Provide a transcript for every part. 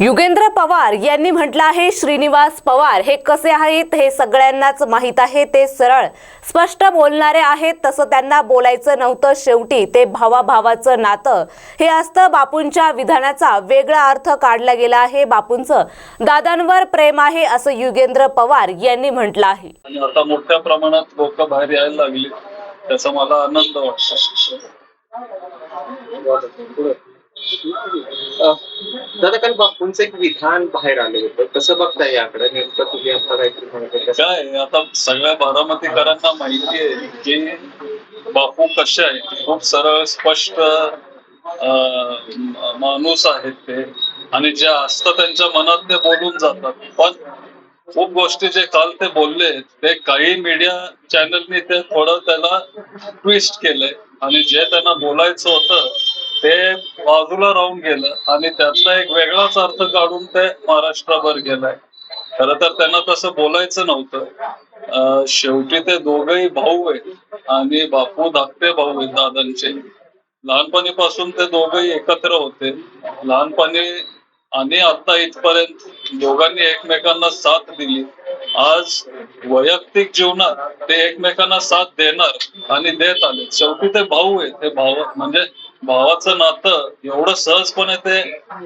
युगेंद्र पवार यांनी म्हटलं आहे श्रीनिवास पवार हे कसे आहेत हे सगळ्यांनाच माहीत आहे ते सरळ स्पष्ट बोलणारे आहेत तसं त्यांना बोलायचं नव्हतं शेवटी ते भावाभावाचं नातं. हे असतं बापूंच्या विधानाचा वेगळा अर्थ काढला गेला आहे बापूंचं. दादांवर प्रेम आहे असं युगेंद्र पवार यांनी म्हटलं आहे. आता मोठ्या प्रमाणात लोक बाहेर यायला लागली त्याचा मला आनंद वाटतो. दादा काल बापूंचं एक विधान बाहेर आलं होतं. कसं बघताय याकडे? नेमकं तुम्ही आता काहीतरी म्हणत काय आता सगळ्या बारामतीकरांना माहिती आहे की बापू कसे आहेत? खूप सरळ स्पष्ट माणूस आहेत ते. आणि जे असतं त्यांच्या मनात ते बोलून जातात. पण खूप गोष्टी जे काल ते बोलले ते काही मीडिया चॅनलनी ते थोडं त्याला ट्विस्ट केलंय. आणि जे त्यांना बोलायचं होतं ते बाजूला राहून गेलं आणि त्यातला एक वेगळाच अर्थ काढून ते महाराष्ट्राभर गेलाय. खर तर त्यांना तसं बोलायचं नव्हतं. शेवटी ते दोघही भाऊ आहेत आणि बापू धाकटे भाऊ आहेत दादांचे. लहानपणीपासून ते दोघही एकत्र होते. लहानपणी आणि आता इथपर्यंत दोघांनी एकमेकांना साथ दिली. आज वैयक्तिक जीवनात ते एकमेकांना साथ देणार आणि देत आले शेवटी ते भाऊ आहेत. ते भाव म्हणजे भावाचं नातं एवढं सहजपणे ते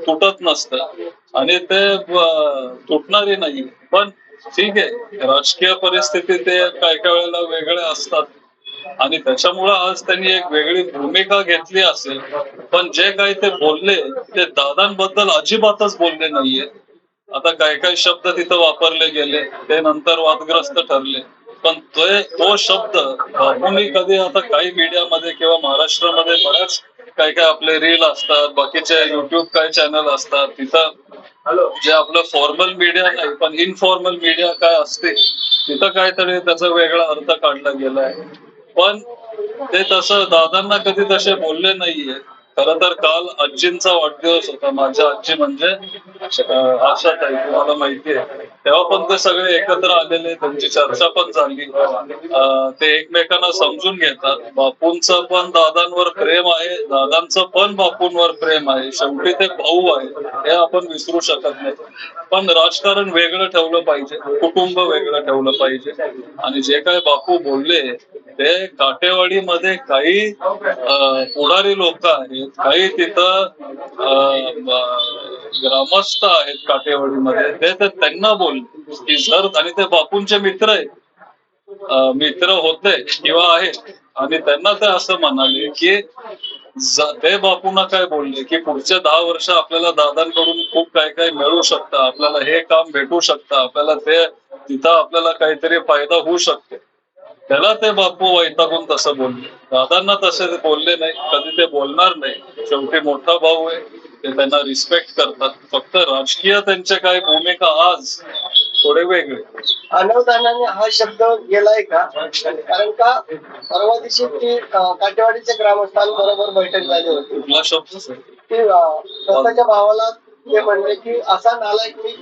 तुटत नसतं. आणि ते तुटणारी तुटणारही नाही पण ठीक आहे राजकीय परिस्थिती ते काय काय वेळेला वेगळे असतात. आणि त्याच्यामुळं आज त्यांनी एक वेगळी भूमिका घेतली असेल. पण जे काही ते बोलले ते दादांबद्दल अजिबातच बोलले नाहीये. आता काय काय शब्द तिथं वापरले गेले ते नंतर वादग्रस्त ठरले. पण ते तो शब्द बाबूंनी कधी आता काही मीडियामध्ये किंवा महाराष्ट्रामध्ये बऱ्याच काय काय आपले रील असतात बाकीचे युट्यूब काय चॅनल असतात तिथं जे आपलं फॉर्मल मीडिया नाही पण इनफॉर्मल मीडिया काय असते तिथं काहीतरी त्याचा वेगळा अर्थ काढला गेलाय. पण ते तसं दादांना कधी तसे बोलले नाहीये. खर तर काल आजींचा वाढदिवस होता. माझ्या आजी म्हणजे आशा ताई तुम्हाला माहिती आहे. तेव्हा पण ते सगळे एकत्र आलेले त्यांची चर्चा पण झाली. ते एकमेकांना समजून घेतात. बापूंचं पण दादांवर प्रेम आहे. दादांचं पण बापूंवर प्रेम आहे. शेवटी ते भाऊ आहे हे आपण विसरू शकत नाही. पण राजकारण वेगळं ठेवलं पाहिजे. कुटुंब वेगळं ठेवलं पाहिजे. आणि जे काय बापू बोलले ते काटेवाडीमध्ये काही पुढारी लोक आहेत काही तिथं ग्रामस्थ आहेत काठेवाडीमध्ये ते तर त्यांना बोल की जर आणि ते बापूंचे मित्र आहेत. मित्र होते किंवा आहेत. आणि त्यांना ते असं म्हणाले की ते बापूंना काय बोलले की पुढच्या दहा वर्ष आपल्याला दादांकडून खूप काय काय मिळू शकतं. आपल्याला हे काम भेटू शकतं. आपल्याला ते तिथं आपल्याला काहीतरी फायदा होऊ शकतो. त्याला ते बापू वैतागून तसं बोलले दादांना तसे ते बोलले नाही कधी ते बोलणार नाही. शेवटी मोठा भाऊ आहे ते त्यांना रिस्पेक्ट करतात. फक्त राजकीय त्यांचे काय भूमिका आज थोडे वेगळे. अनवधानाने हा शब्द गेलाय का? कारण का परवा दिवशी ती अं, काटेवाडीच्या ग्रामस्थांबरोबर बैठक झाली होती. कुठला शब्द? की अं, स्वतःच्या भावाला ते म्हणले की असा नालायक मी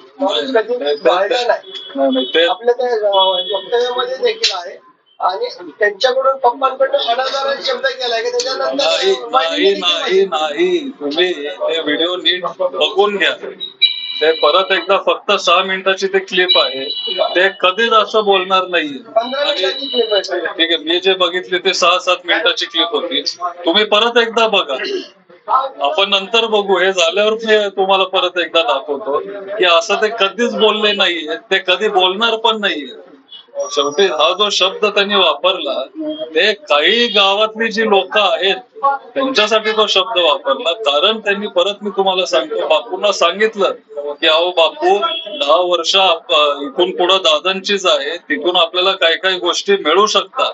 कधी पाहिला नाही. नाही नाही ते आपल्या त्या अं, वक्तव्यामध्ये देखील आहे. आणि त्यांच्याकडून पप्पांकडून शब्द की नाही त्याच्यानंतर नाही नाही नाही. तुम्ही ते व्हिडिओ नीट बघून घ्या. ते परत एकदा फक्त सहा मिनिटाची ते क्लिप आहे. ते कधीच असं बोलणार नाही. पंधरा आणि मिनिटाची क्लिप आहे ठीक आहे मी जे बघितले ते सहा सात मिनिटाची क्लिप होती. तुम्ही परत एकदा बघा. आपण नंतर बघू. हे झाल्यावर मी तुम्हाला परत एकदा दाखवतो की असं ते कधीच बोलले नाहीये. ते कधी बोलणार पण नाहीये. शेवटी हा जो शब्द त्यांनी वापरला ते काही गावातली जी लोक आहेत त्यांच्यासाठी तो शब्द वापरला. कारण त्यांनी परत मी तुम्हाला सांगतो बापूंना सांगितलं की अहो बापू दहा वर्ष आप- इथून पुढे दादांचीच आहे तिथून आपल्याला काही काही गोष्टी मिळू शकतात.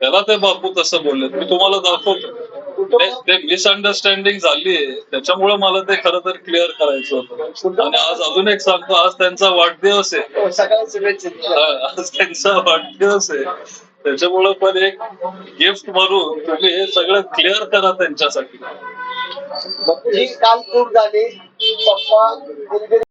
त्याला ते बापू तसं बोलले मी तुम्हाला दाखवतो. ते- मिसअंडरस्टँडिंग झाली त्याच्यामुळे मला ते खरं तर क्लिअर करायचं होतं. आणि आज अजून एक सांगतो आज त्यांचा वाढदिवस आहे. हा, आज त्यांचा वाढदिवस आहे. त्याच्यामुळे पण एक गिफ्ट म्हणून तुम्ही हे सगळं क्लिअर करा त्यांच्यासाठी. ही काल खूप झाली. पप्पा